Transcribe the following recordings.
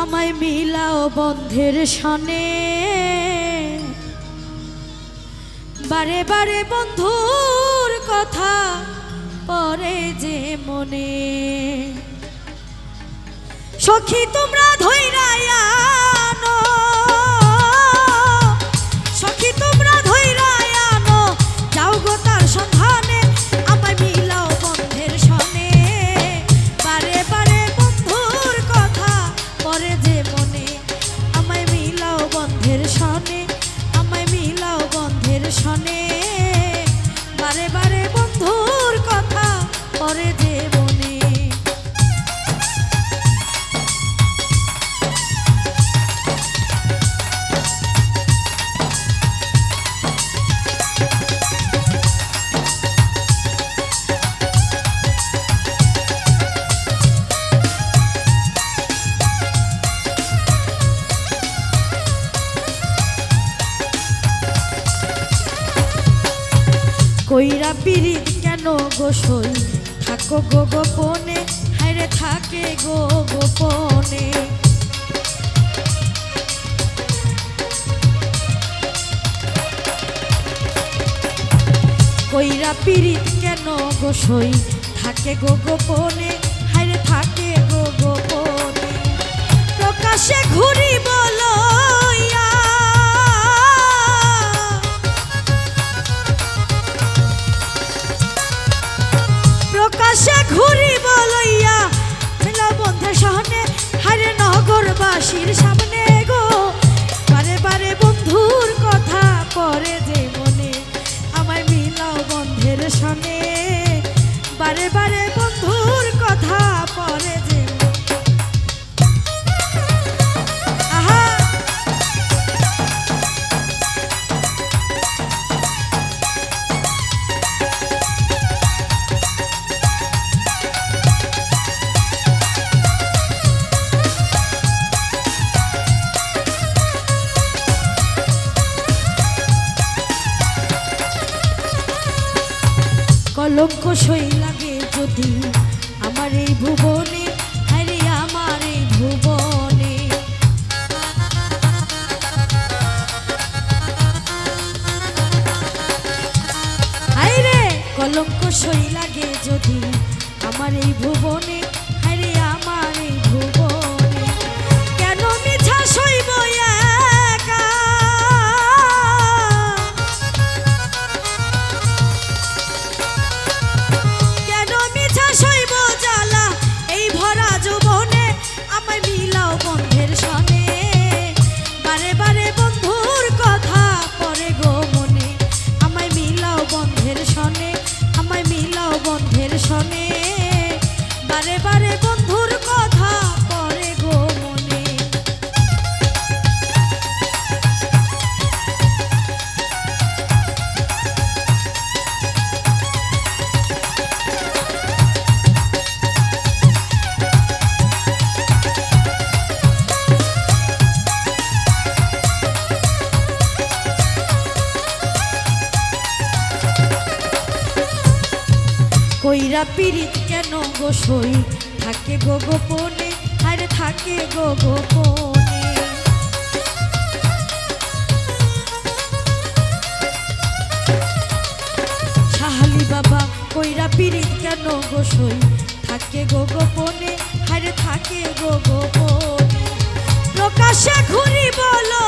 আমায় মিলাও বন্ধের সনে। বারে বারে বন্ধুর কথা পরে যে মনে। সখী তোমরা ধৈরায়ানো কইরা পিরিত কেন গোসই থাকো গো গোপনে হাইরে থাকে গো গোপনে। কইরা পিরিত কেন গোসই থাকে গো গোপনে হাইরে থাকে গো গোপনে। প্রকাশে ঘুরি বলইয়া ঘুরি বলইয়া বন্ধের সহনে হারে নগরবাসীর সামনে গো। বারে বারে বন্ধুর সই লাগে যদি আমার এই ভুবনে আরে আমার এই ভুবনে। আরে কলঙ্ক সই লাগে যদি আমার এই ভুবনে বন্ধুর কথা গো আমায় বন্ধের সনে আমায় মিলাও বন্ধের সনে। বারে বারে কইরা পিরিত কেন গোসই থাকে গো গোপনে, আরে থাকে গো গোপনে। সাহালি বাবা, কইরা পিরিত কেন গোসই থাকে গো গোপনে, আরে থাকে গো গোপনে। প্রকাশে ঘুরি বলো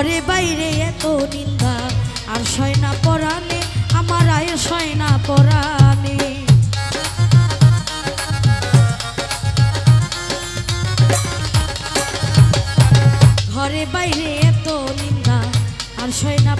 ঘরে বাইরে এত নিন্দা, আর সয় না পরাণে, আমার আয় সয় না পরাণে। ঘরে বাইরে এত নিন্দা, আর সয় না